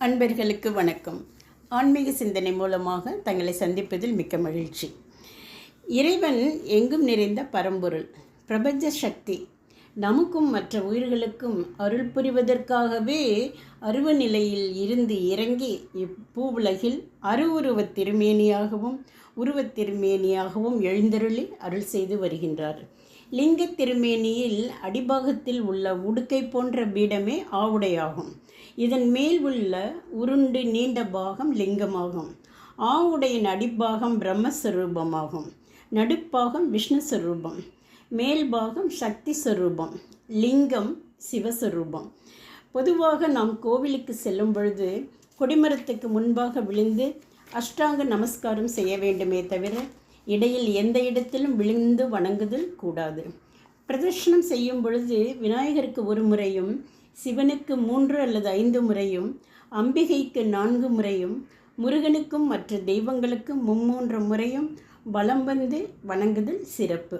அன்பர்களுக்கு வணக்கம். ஆன்மீக சிந்தனை மூலமாக தங்களை சந்திப்பதில் மிக்க மகிழ்ச்சி. இறைவன் எங்கும் நிறைந்த பரம்பொருள் பிரபஞ்ச சக்தி. நமக்கும் மற்ற உயிர்களுக்கும் அருள் புரிவதற்காகவே அருவநிலையில் இருந்து இறங்கி இப்பூவுலகில் அருவுருவத் திருமேனியாகவும் உருவத் திருமேனியாகவும் எழுந்தருளி அருள் செய்து வருகின்றார். லிங்க திருமேனியில் அடிபாகத்தில் உள்ள உடுக்கை போன்ற பீடமே ஆவுடையாகும். இதன் மேல் உள்ள உருண்டு நீண்ட பாகம் லிங்கமாகும். ஆவுடையின் அடிப்பாகம் பிரம்மஸ்வரூபமாகும். நடுப்பாகம் விஷ்ணு ஸ்வரூபம் மேல்பாகம் சக்தி ஸ்வரூபம் லிங்கம் சிவஸ்வரூபம். பொதுவாக நாம் கோவிலுக்கு செல்லும் பொழுது கொடிமரத்துக்கு முன்பாக விழுந்து அஷ்டாங்க நமஸ்காரம் செய்ய வேண்டுமே தவிர இடையில் எந்த இடத்திலும் விழுந்து வணங்குதல் கூடாது. பிரதர்ஷனம் செய்யும் பொழுது விநாயகருக்கு ஒரு முறையும் சிவனுக்கு மூன்று அல்லது ஐந்து முறையும் அம்பிகைக்கு நான்கு முறையும் முருகனுக்கும் மற்ற தெய்வங்களுக்கும் மும்மூன்று முறையும் வலம் வந்து வணங்குதல் சிறப்பு.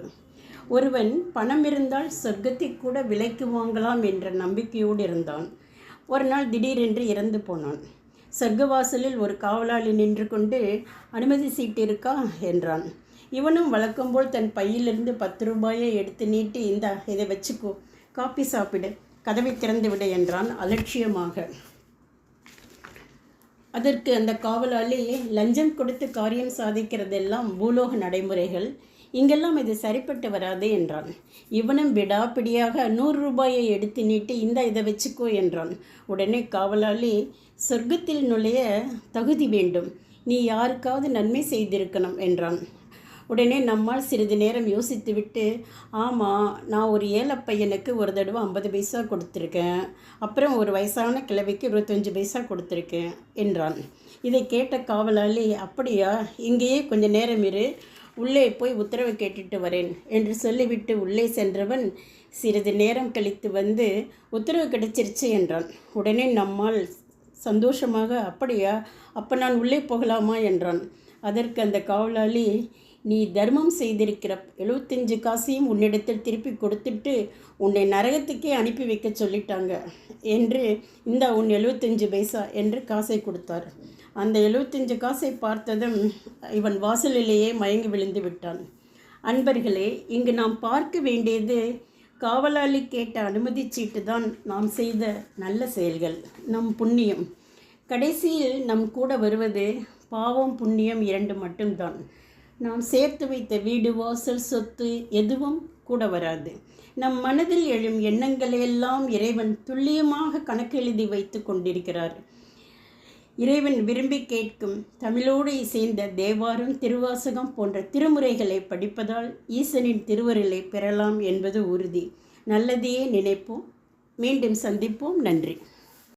ஒருவன் பணம் இருந்தால் சொர்க்கத்தை கூட விலைக்கு வாங்கலாம் என்ற நம்பிக்கையோடு இருந்தான். ஒரு நாள் திடீரென்று இறந்து போனான். சொர்க்கவாசலில் ஒரு காவலாளி நின்று கொண்டு அனுமதி சீட்டு இருக்கா என்றான். இவனும் வழக்கம்போல் தன் பையிலிருந்து பத்து ரூபாயை எடுத்து நீட்டி இந்த இதை வச்சுக்கோ. காப்பி சாப்பிடு. கதவை திறந்து விடு என்றான் அலட்சியமாக. அதற்கு அந்த காவலாளி லஞ்சம் கொடுத்து காரியம் சாதிக்கிறதெல்லாம் பூலோக நடைமுறைகள். இங்கெல்லாம் இது சரிப்பட்டு வராது என்றான். இவனும் விடாப்பிடியாக நூறு ரூபாயை எடுத்து நீட்டி இந்த இதை வச்சுக்கோ என்றான். உடனே காவலாளி சொர்க்கத்தில் நுழைய தகுதி வேண்டும். நீ யாருக்காவது நன்மை செய்திருக்கணும் என்றான். உடனே நம்மால் சிறிது நேரம் யோசித்துவிட்டு ஆமாம் நான் ஒரு ஏழை பையனுக்கு ஒரு தடவை ஐம்பது பைசா கொடுத்துருக்கேன். அப்புறம் ஒரு வயசான கிழவிக்கு இருபத்தஞ்சி பைசா கொடுத்துருக்கேன் என்றான். இதை கேட்ட காவலாளி அப்படியா? இங்கேயே கொஞ்சம் நேரம் இரு. உள்ளே போய் உத்தரவு கேட்டுட்டு வரேன் என்று சொல்லிவிட்டு உள்ளே சென்றவன் சிறிது நேரம் கழித்து வந்து உத்தரவு கிடைச்சிருச்சு என்றான். உடனே நம்மால் சந்தோஷமாக அப்படியா அப்போ நான் உள்ளே போகலாமா என்றான். அதற்கு அந்த காவலாளி நீ தர்மம் செய்திருக்கிற எழுபத்தஞ்சு காசையும் உன்னிடத்தில் திருப்பி கொடுத்துட்டு உன்னை நரகத்துக்கே அனுப்பி வைக்க சொல்லிட்டாங்க என்று இந்த உன் எழுபத்தஞ்சு பைசா என்று காசை கொடுத்தார். அந்த எழுபத்தஞ்சு காசை பார்த்ததும் இவன் வாசலிலேயே மயங்கி விழுந்து விட்டான். அன்பர்களே இங்கு நாம் பார்க்க வேண்டியது காவலாளி கேட்ட அனுமதி சீட்டு தான் நாம் செய்த நல்ல செயல்கள் நம் புண்ணியம். கடைசியில் நம் கூட வருவது பாவம் புண்ணியம் இரண்டு மட்டும்தான். நாம் சேர்த்து வைத்த வீடு வாசல் சொத்து எதுவும் கூட வராது. நம் மனதில் எழும் எண்ணங்களையெல்லாம் இறைவன் துல்லியமாக கணக்கெழுதி வைத்து கொண்டிருக்கிறார். இறைவன் விரும்பி கேட்கும் தமிழோடு இசைந்த தேவாரம் திருவாசகம் போன்ற திருமுறைகளை படிப்பதால் ஈசனின் திருவருளை பெறலாம் என்பது உறுதி. நல்லதையே நினைப்போம். மீண்டும் சந்திப்போம். நன்றி.